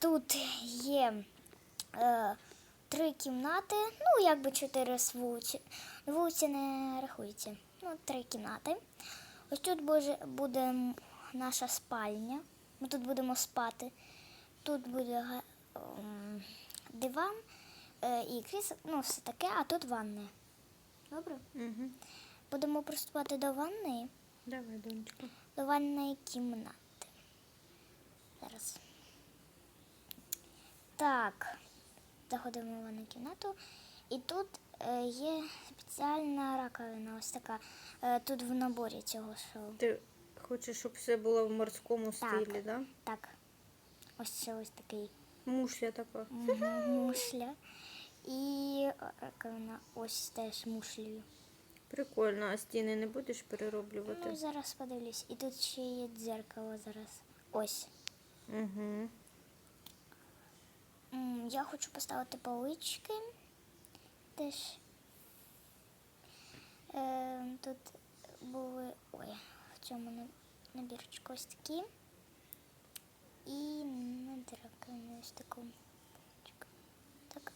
тут є е, три кімнати, ну, якби чотири з вулиці. Вулиці не рахується. Ну, три кімнати. Ось тут буде, буде наша спальня. Ми тут будемо спати. Тут буде ем, диван е, і крісло, ну, все таке, а тут ванна. Добре? Угу. Будемо приступати до ванни, Давай, донечка. до ванної кімнати. Зараз. Так, заходимо в ванну кімнату. І тут е, є спеціальна раковина, ось така. Е, тут в наборі цього шоу. Ти хочеш, щоб все було в морському Так. стилі, да? Так. Ось це ось такий Мушля така. мушля. І раковина ось теж мушлею. Прикольно, а стіни не будеш Ну, перероблювати? зараз подивлюсь. І тут ще є дзеркало зараз. Ось. Угу. Я хочу поставити полички. Теж. Е, тут були. Ой, в цьому на- набірчику ось такі. І на раковину ось таку. Так.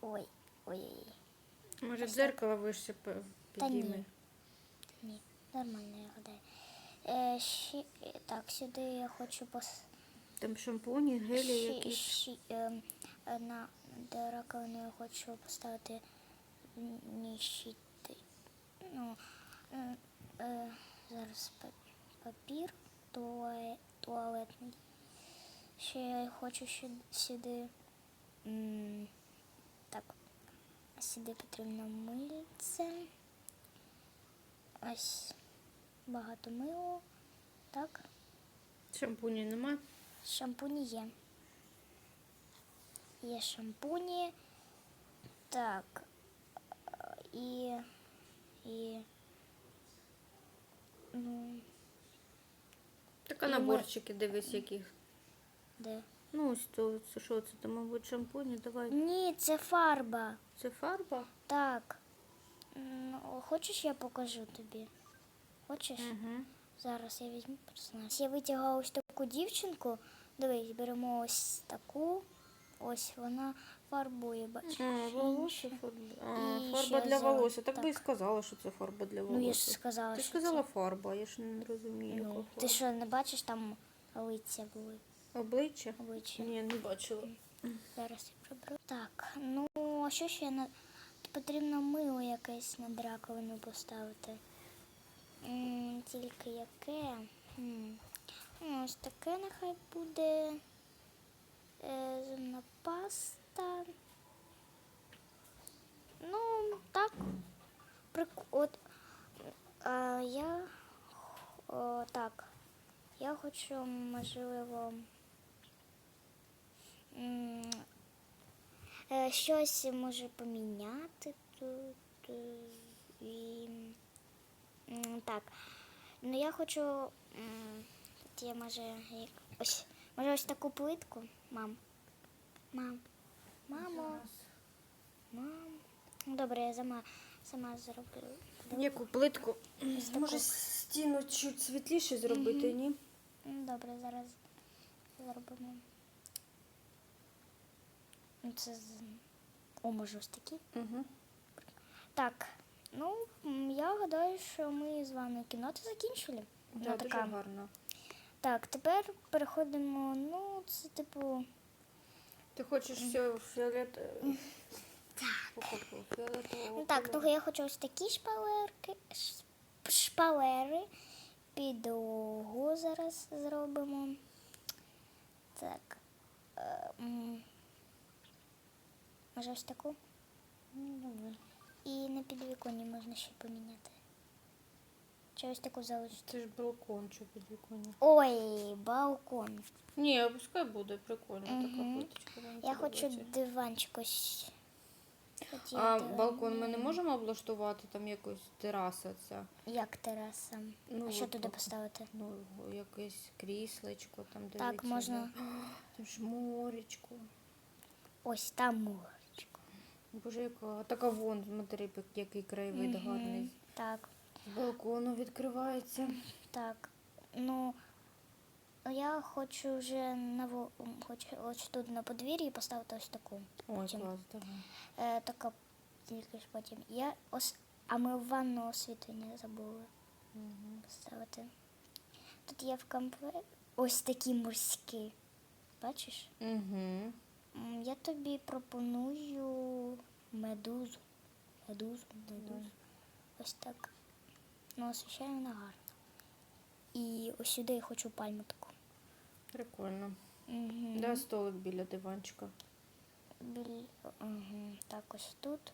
Ой, ой, ой. Може, дзеркало вище п- Та ні. Ні, нормально я гадаю. Е, ще, так, сюди я хочу пос... Там шампуні, гелі ще, якісь. ще, ем, на до раковини я хочу поставити щити. Ну, е, зараз папір туале- туалетний. Ще я хочу ще сюди. так, сюди потрібно мильце. Ось багато милу. Так. Шампуні нема? Шампуні є. Є шампуні. Так. І. І. Ну, Так а наборчики, дивись, яких. де? Ну, ось то, це що це? Там, мабуть, шампуні, давай. Ні, це фарба. Це фарба? Так. Ну, хочеш, я покажу тобі? Хочеш? Угу. Зараз я візьму персонаж. Я витягла ось таку дівчинку. Дивись, беремо ось таку. Ось вона фарбує, бачиш. А, волосся фарба. А, І фарба ще для зелень. волосся. Так, би і Так. сказала, що це фарба для волосся. Ну, я ж сказала, Ти що сказала фарба, я ж не розумію, яка Ну, фарба. ти що, не бачиш там лиця були? Обличчя? Обличчя. Ні, не бачила. Зараз я приберу. Так, ну а що ще на потрібно мило якесь над раковину поставити. М, тільки яке? М, Ось таке нехай буде. Е, зубна паста. Ну, так. От, а, я о, так. Я хочу, можливо, е, щось може поміняти тут. е, І, так. Ну я хочу. Є може як, ось, може ось таку плитку, мам. Мам. Мамо. Мам. Ну, Добре, я сама, сама зроблю. Яку плитку? Ось таку. Може, стіну чуть світліше зробити, ні? Добре, зараз зробимо. Ну, Це з... О, може ось такі. Угу. Так, ну м, я гадаю, що ми з вами кімнату закінчили. Да, Вона дуже така. гарно. Так, тепер переходимо. Ну, це типу. Ти хочеш все фіолет... Так. Ну так, того я хочу ось такі шпалерки, шпалери. Підлогу зараз зробимо. Так. е, Може ось таку? І на підвіконні можна ще поміняти. Чи ось таку залишити? Це ж балкон, що під віконня. Ой, балкон. Ні, пускай буде прикольно така Мгм. плиточка. мені Я хочу подобається. диванчик ось. хотіла А диван. балкон ми не можемо облаштувати там якось тераса ця. Як тераса? Ну, а що от туди так. поставити? Ну, якесь кріслечко там Так, можна. Там ж моречко. Ось там моречко. Боже, яка така вон, смотри, який краєвид Мгм. гарний. Так, З балкону відкривається. так. Ну, ну, я хочу вже на хочу ось тут на подвір'ї поставити ось таку. Потім. клас. Е, така тільки ж потім. Я ос... А ми в ванну освітлення забули Угу. поставити. Тут є в комплекті ось такі морські. Бачиш? Угу. Я тобі пропоную медузу. Медузу, медузу. Ось так. Ну, освіщає вона гарно. І ось сюди я хочу пальму таку. Прикольно. Угу. Да, столик біля диванчика. Біль... Угу. Так, ось тут.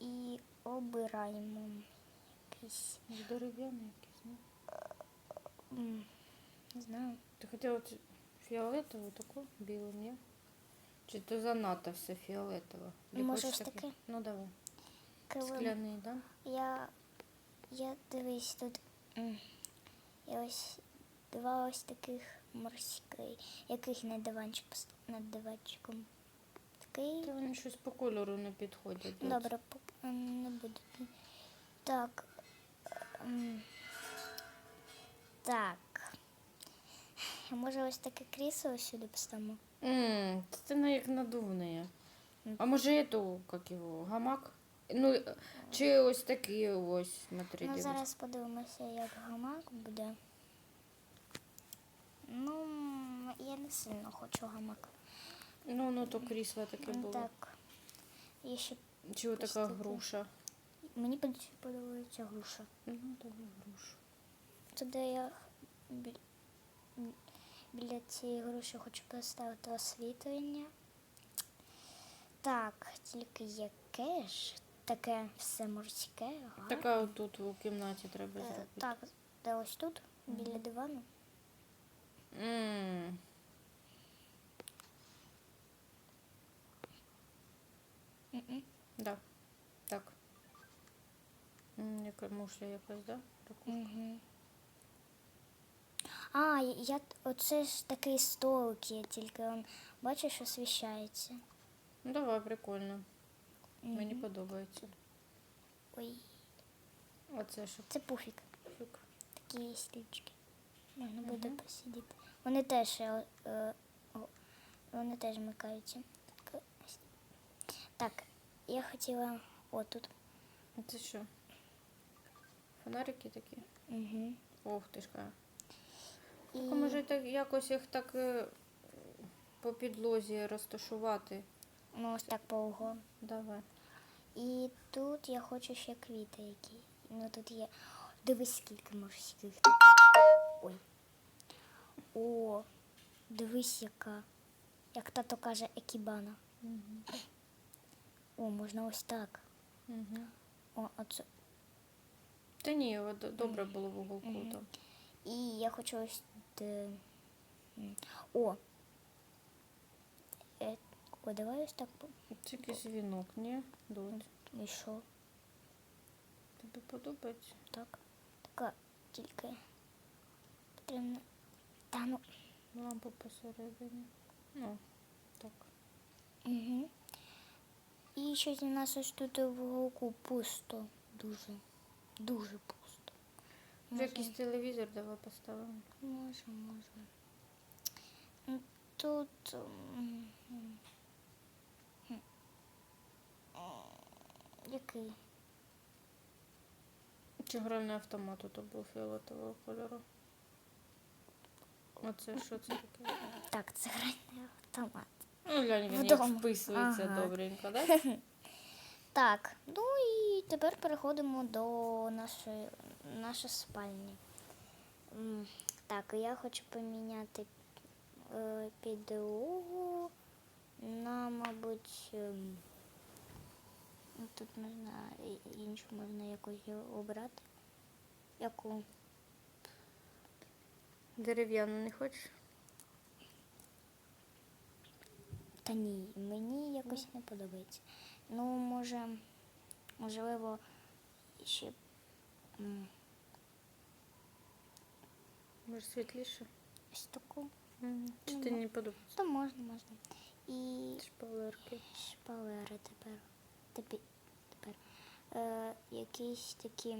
І обираємо якийсь. Дерев'яний якийсь, ну. м, Не знаю. Ти хотіла ці- фіолетову таку, білу, ні? Чи то занадто все фіолетово? Може, хочеш ось таке? Ну давай. Килим. Скляний, да? Я, я дивись тут. Я ось два ось таких морських, яких на диванчик над диванчиком. Такий. Та вони щось по кольору не підходять. Добре, по- не буду. Так. Так. Може ось таке крісло сюди поставимо? М, Це як надувне. А може ету, як його, гамак? Ну, чи ось такі ось, смотри, Ну, зараз подивимося, як гамак буде. Ну, я не сильно хочу гамак. Ну, ну то крісло таке Ну, було. Так. І ще Чи ось така груша? мені подобається груша. Ну, давай грушу. Туди я бі- біля цієї груші хочу поставити освітлення. Так, тільки яке ж таке все морське, гарне. Така отут у кімнаті треба Е, зробити. Так, де ось тут, біля дивану. М, Мгм. Да. Так. М, Яка мушля якась, да? Таку. А, я оце ж такий столик є, тільки він, бачиш, освіщається. Ну, давай, прикольно. Мені подобається. Ой, Оце що це пуфік. пуфік. Такі є стільчики. Можна буде посидіти. Вони теж, е, е, вони теж вмикаються. Так. Так, я хотіла отут. Це що? Фонарики такі? Угу. Ох ти ж. І... Може так якось їх так е, по підлозі розташувати? Ну, ось так по углу. Давай. І тут я хочу ще квіти які. Ну тут є. Дивись, скільки морських таких. Ой. О, дивись, яка. Як тато каже, екібана. Угу. О, можна ось так. Угу. О, оце. Та ні, от добре було в уголку там. І я хочу ось. Де... О. Е, О, давай ось так. по- Це якийсь вінок, ні? Дот. І що? Тобі подобається? Так. Така тільки потрібно. Та ну. Лампа посередині. Ну, так. Угу. І щось у нас ось тут в уголку пусто. Дуже. Дуже пусто. Вже якийсь телевізор давай поставимо. Може, може. Ну, Тут. м, м, м. Який? Чи гральний автомат тут був фіолетового кольору? Оце що це таке? Так, це гральний автомат. Ну, глянь, він як Вдома. вписується Ага. добренько, так? Да? Так, ну і тепер переходимо до нашої, нашої спальні. М, Так, я хочу поміняти е, підлогу на, мабуть, ем, ну, тут можна іншу можна якусь обрати. Яку? Дерев'яну не хочеш? Та ні, мені якось не подобається. Ну, може, можливо, ще. Може світліше? Ось таку. Чи Ну, ти не подобається? То можна, можна. І Шпалерки. шпалери тепер. Тепер, тепер е, якісь такі.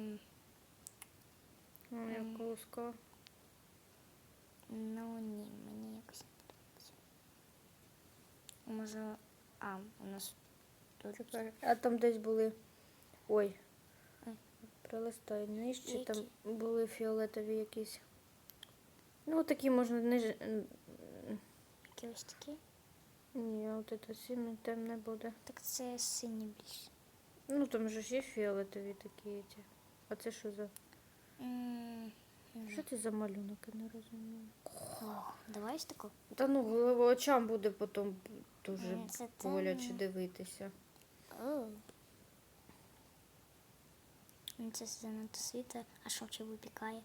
Ну, як ем, колоска. Ну ні, мені якось не подобається. Може, а, у нас тут. Тепер. А там десь були. Ой. Ой. Пролистай нижче, Які? там були фіолетові якісь. Ну, такі можна ниж... Які ось такі? Ні, от це синій там не буде. Так це сині більше. Ну там же ж є фіолетові такі. Ті. А це що за. Що це за малюнок, я не розумію. О, давай ось таку. Та ну, голово очам буде потім дуже це боляче дивитися. О. Ну, Це занадто світло, а що чи випікає?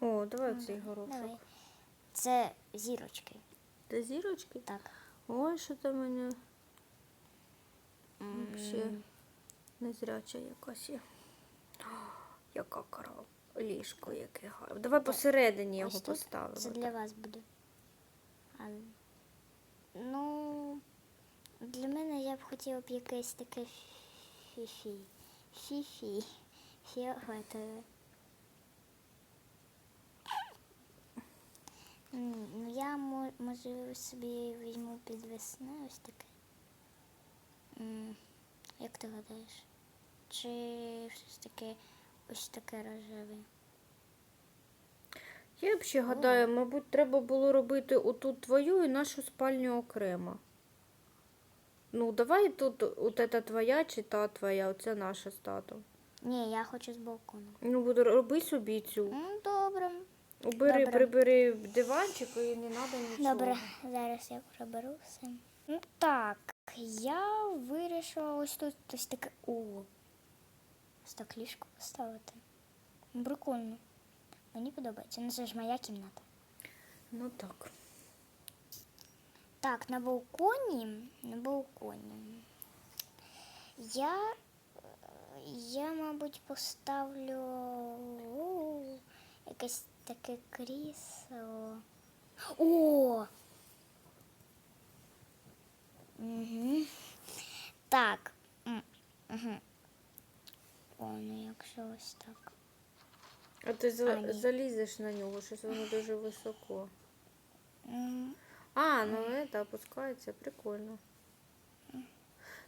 О, давай цей да, горошок. Давай. Це зірочки. Та зірочки? Так. Ой, що там мене Вообще. незряча якась є. О, яка корова. Ліжко яке гарне. Давай посередині його тут поставимо. Це для вас буде. А, ну, для мене я б хотіла б якесь таке фіфі. Фіфі. Фіолетове. Ну, я мо- може собі візьму під весни ось таке. Як ти гадаєш? Чи все ж таки ось таке рожеве? Я б ще гадаю, мабуть, треба було робити отут твою і нашу спальню окремо. Ну, давай тут от це твоя чи та твоя, оце наша з татом. Ні, я хочу з балкону. Ну, буду роби собі цю. Ну, добре. Убери, Добре. прибери диванчик і не треба нічого. Добре, зараз я приберу все. Ну так, я вирішила ось тут ось таке. О, ось так ліжко поставити. Прикольно. Мені подобається. Ну це ж моя кімната. Ну так. Так, на балконі. На балконі. Я, я мабуть, поставлю о, якесь таке крісло. О! Угу. Так. Угу. О, ну якщо ось так. А ти за- А, залізеш на нього, щось воно дуже високо. А, ну це опускається, прикольно.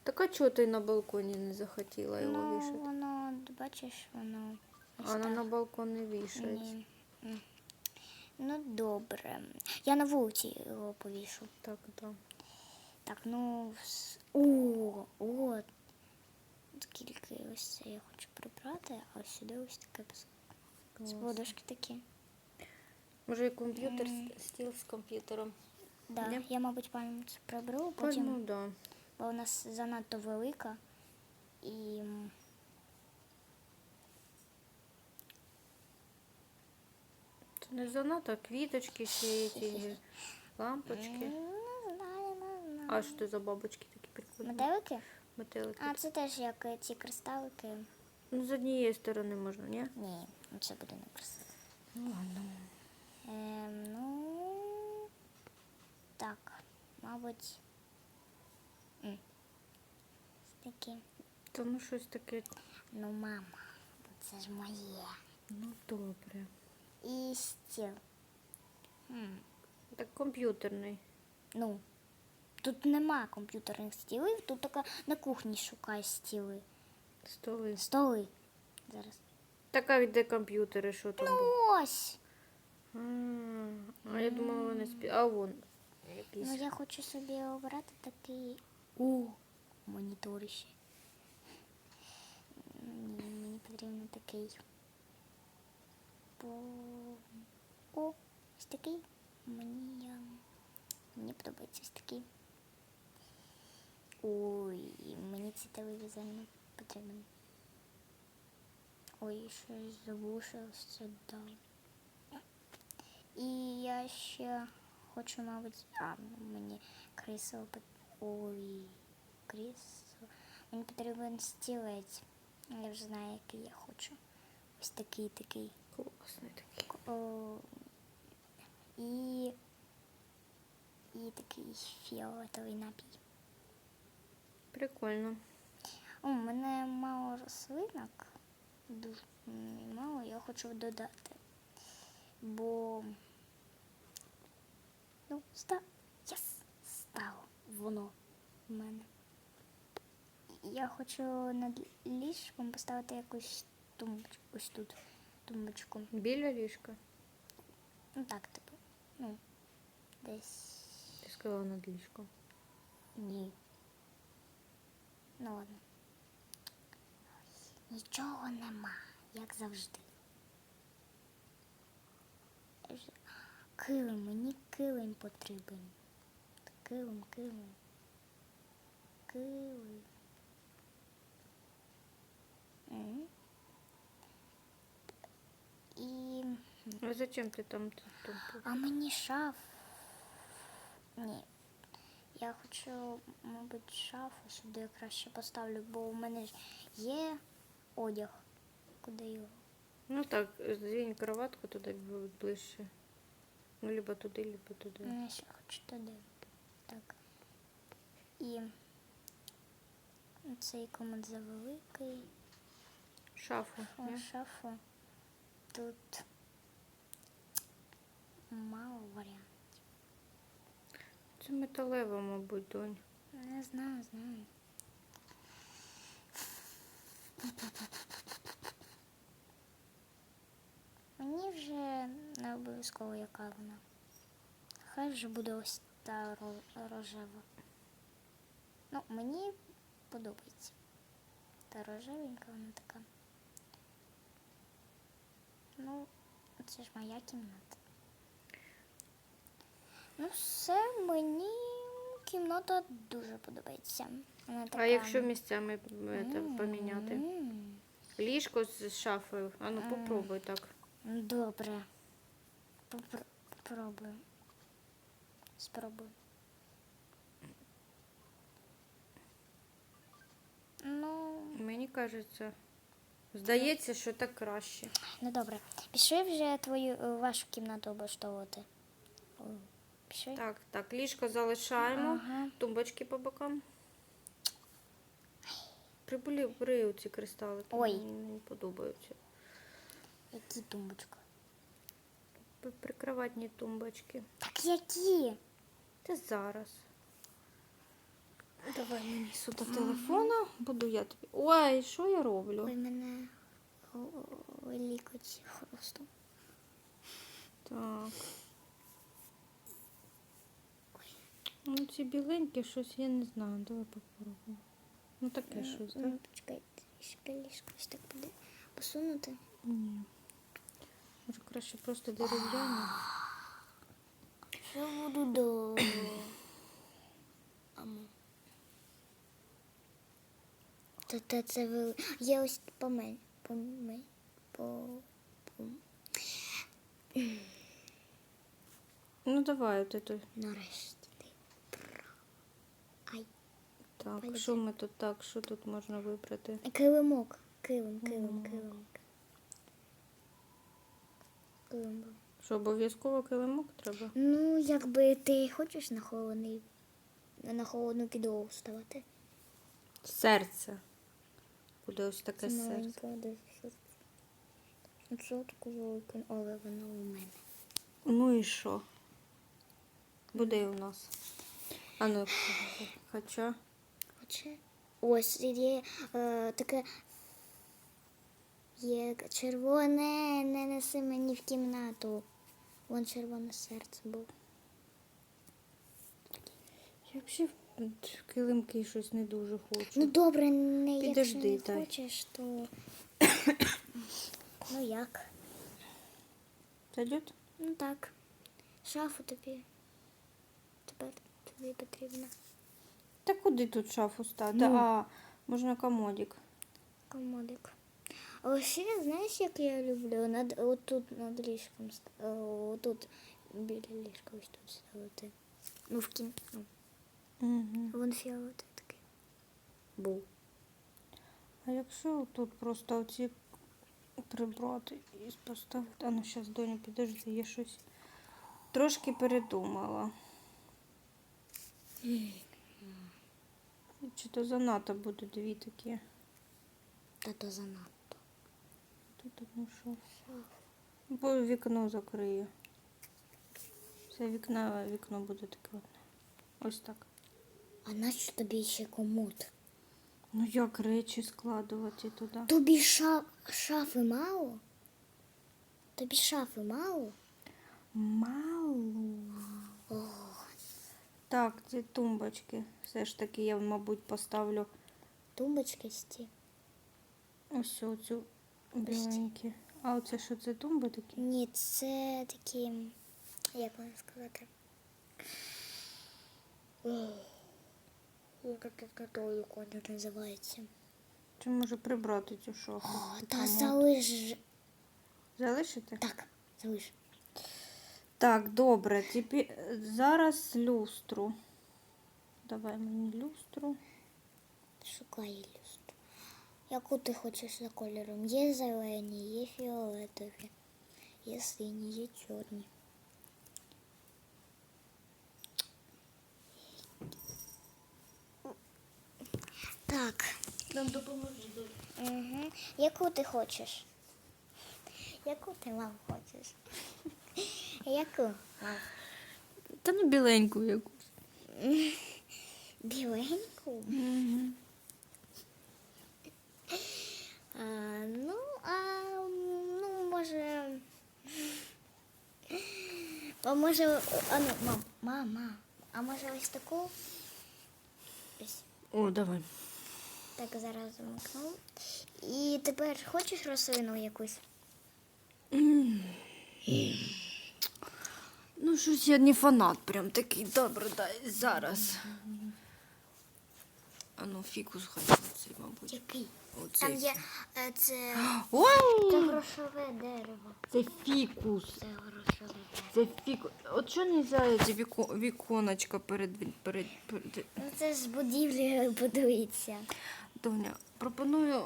Так а чого ти на балконі не захотіла його Ну, вішати? воно, бачиш, воно. ось так. на балкон не вішається. Ні. Ну, добре. Я на вулиці його повішу. Так, так. Так, ну. О, от. Скільки ось це я хочу прибрати, а ось сюди ось таке з подушки такі. Може і комп'ютер, с- стіл з комп'ютером. Да, Ні? я, мабуть, це приберу, Ну, потім, да. бо у нас занадто велика. І Це не занадто, квіточки ще є, ці лампочки. м, не знаю, не знаю. А що це за бабочки такі прикольні? Метелики? Метелики. А, це теж як е, ці кристалики. Ну, з однієї сторони можна, ні? Ні, ну це буде некрасиво. Ну ладно. Ем, ну, так, мабуть. М. Такі. Та ну щось таке. Ну, мама, це ж моє. Ну добре. І стіл. М, Так комп'ютерний. Ну, тут нема комп'ютерних стілів, тут тільки на кухні шукай стіли. Столи. Столи. Зараз. Така від де комп'ютери, що там? Ну, було? ось. А, а я думала, вони спі... А вон. Якийсь. Ну, я хочу собі обрати такий. У моніторище. Ні, мені потрібно такий. По... О, ось такий. Мені, е, мені подобається ось такий. Ой, мені цей телевізор не потрібен. Ой, щось залишилося далі. І я ще хочу, мабуть, а мені крісло Ой, крісло. Мені потрібен стілець. Я вже знаю, який я хочу. Ось такий такий. Класний такий. О, і, і такий фіолетовий напій. Прикольно. У мене мало рослинок. Дуже мало, я хочу додати. Бо. Ну, ста. воно в мене. Я хочу над ліжком поставити якусь тумбочку. Ось тут тумбочку. Біля ліжка. Ну так, типу. Ну, десь. Ти сказала над ліжком. Ні. Ну ладно. Нічого нема, як завжди. Килим, мені килим потрібен. Килим, килим. Килим. І. А зачем ти там? А мені шаф. Ні. Я хочу, мабуть, шафу сюди краще поставлю, бо у мене ж є одяг. Куди його? Ну так, здвинь кроватку туди ближче. Ну, либо туди, либо туди. Ну, Я ще хочу туди. Так. І цей комод завеликий. Шафу. О, шафу. Тут мало варіантів. Це металева, мабуть, донь. Не знаю, знаю. Мені вже не обов'язково яка вона. Хай вже буде ось та рожева. Ну, мені подобається. Та рожевенька вона така. Ну, це ж моя кімната. Ну, все, мені кімната дуже подобається. Вона така... А якщо місцями це, поміняти? Ліжко з шафою. А ну попробуй так. Добре. Попро- Попробую. Спробую. Ну, Мені кажеться. Здається, що так краще. ну добре. Пішли вже твою вашу кімнату облаштовувати. О, Так, так, ліжко залишаємо. Ага. Тумбочки по бокам. Прибули бери ці кристалики. Ой. Мені не подобаються. Які тумбочки? Прикроватні тумбочки. Так які? Це зараз. Давай мені сюди телефона, буду я тобі. Ой, що я роблю? Ой, мене лікоть хрусту. Так. Ну, ці біленькі щось, я не знаю. Давай попробуємо. Ну таке щось, так? Ну, почекай, трішки ліжко ось так буде посунути. Ні. Може краще просто дерев'яні. Я буду до. Та, та це ви. Є ось помень. Помень. По. по... Ну давай от это. Нарешті. Так, що ми тут так, що тут можна вибрати? Килимок. Килим, килим, Килимок. килим. Килим. Що обов'язково килимок треба? Ну, якби ти хочеш на холодний. На холодну підлогу ставити. Серце. Буде ось таке Це серце. маленьке. Ну, таке велике, але воно у мене. Ну і що? Буде і у нас. А ну, хоча. Хоча ось є е, таке є червоне, не неси мені в кімнату. Вон червоне серце було. Я взагалі килимки щось не дуже хочу. Ну добре, не якщо не дай. хочеш, то ну як? Зайдет? Ну так. Шафу тобі. Тебе тобі потрібно. Та куди тут шафу стати? Ну. А, можна комодик. Комодик. Але ще знаєш, як я люблю? Над отут над ліжком е, отут біля ліжка ось тут ставити. Ну, в кін. Ну, Угу. вон фіолетовий такий. Був. А якщо тут просто оці прибрати і поставити. А ну зараз, Доня, підожди, я щось трошки передумала. Чи то занадто буде дві такі. Та то занадто. Тут одну шафу. Бо вікно закриє. Це вікно, вікно буде таке одне. Ось так. А нащо тобі ще комод? Ну як речі складувати туди? Тобі ша... шафи мало? Тобі шафи мало? Мало. Так, ці тумбочки. Все ж таки я, мабуть, поставлю Тумбочки сті. ось оцю біленькі. А оце що це тумби такі? Ні, це такі, як вам сказати. Ох, Як це називається? Чи може прибрати цю шафу? О, та залиш. Залишити? Так, залиш. Так, добре. Тепер зараз люстру. Давай мені люстру. Шукай люстру. Яку ти хочеш за кольором? Є зелені, є фіолетові, є сині, є чорні. Так. Нам допоможи. Угу. Яку ти хочеш? Яку ти мам хочеш? Яку? Та ну біленьку якусь. Біленьку? А, ну, а, ну, може. А може, а ну, мам, мама, а може ось таку? Ось. О, давай. Так, зараз замкну. І тепер хочеш рослину якусь? Ну, щось я не фанат, прям такий. Добре, дай зараз. А ну, фікус хай цей, мабуть. Який? Оцей. Там є е, це, це Ой! грошове дерево. Це фікус. Це грошове дерево. Це фікус. От що не за ці віко... віконечка перед, перед, перед... Ну це ж будівлі будується. Доня, пропоную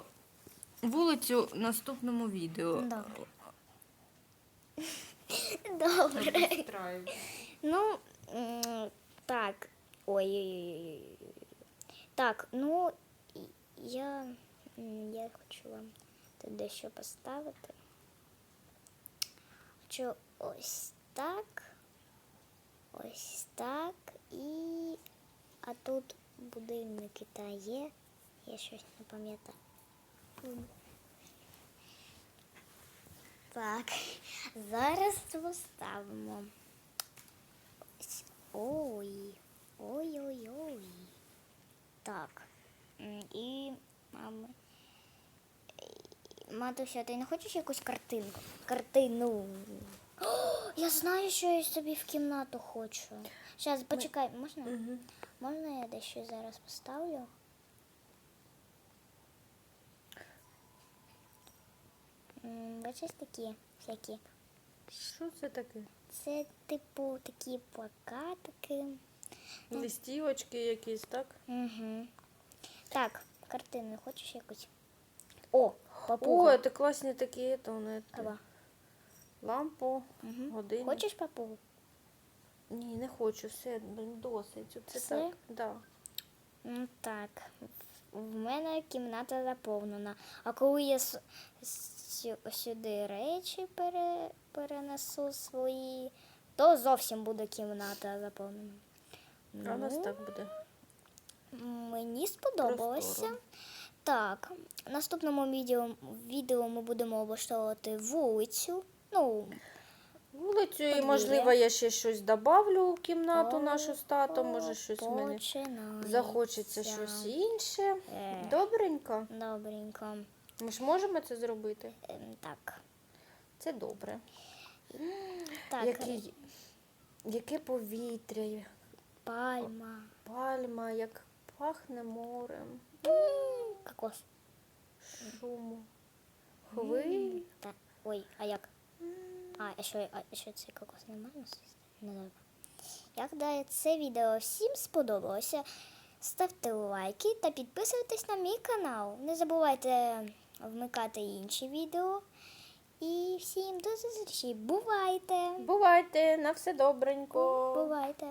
вулицю в наступному відео. Добре. Добре. Ну, м, так. Ой. Так, ну і- я, м, я хочу вам тут дещо поставити. Хочу ось так. Ось так. І. А тут будильники та є. Я щось не пам'ятаю. Так, зараз поставимо. Ой. Ой-ой-ой. Так. І мами. Матуся, ти не хочеш якусь картинку? Картину. О, я знаю, що я собі в кімнату хочу. Зараз, почекай, можна? Угу. Можна я дещо зараз поставлю? Бачиш такі всякі. Що це таке? Це типу такі плакатики. Листівочки якісь, так? Угу. Так, картину хочеш якусь? О, О, це класні такі, то вони Ава. лампу, Угу. годинник. Хочеш папугу? Ні, не хочу, все ну, досить. Це Все? так. Да. Ну так. В мене кімната заповнена. А коли я сю- сюди речі пере, перенесу свої, то зовсім буде кімната заповнена. А у нас Ну, так буде. Мені сподобалося. Просторо. Так, в наступному відео, відео ми будемо облаштовувати вулицю. Ну, Вулицю і, можливо, я ще щось добавлю в кімнату нашу з татом, може щось мені захочеться щось інше. Е. Добренько. Добренько. Ми ж можемо це зробити. Ем, Так. Це добре. Так, Який, яке повітря, пальма. пальма, як пахне морем, Кокос. шуму, хвиль. Так. Ой, а як? А, а що, а що це кокос не можна з'їсти? Не добре. Як далі це відео всім сподобалося, ставте лайки та підписуйтесь на мій канал. Не забувайте вмикати інші відео. І всім до зустрічі. Бувайте! Бувайте, на все добренько. Бувайте!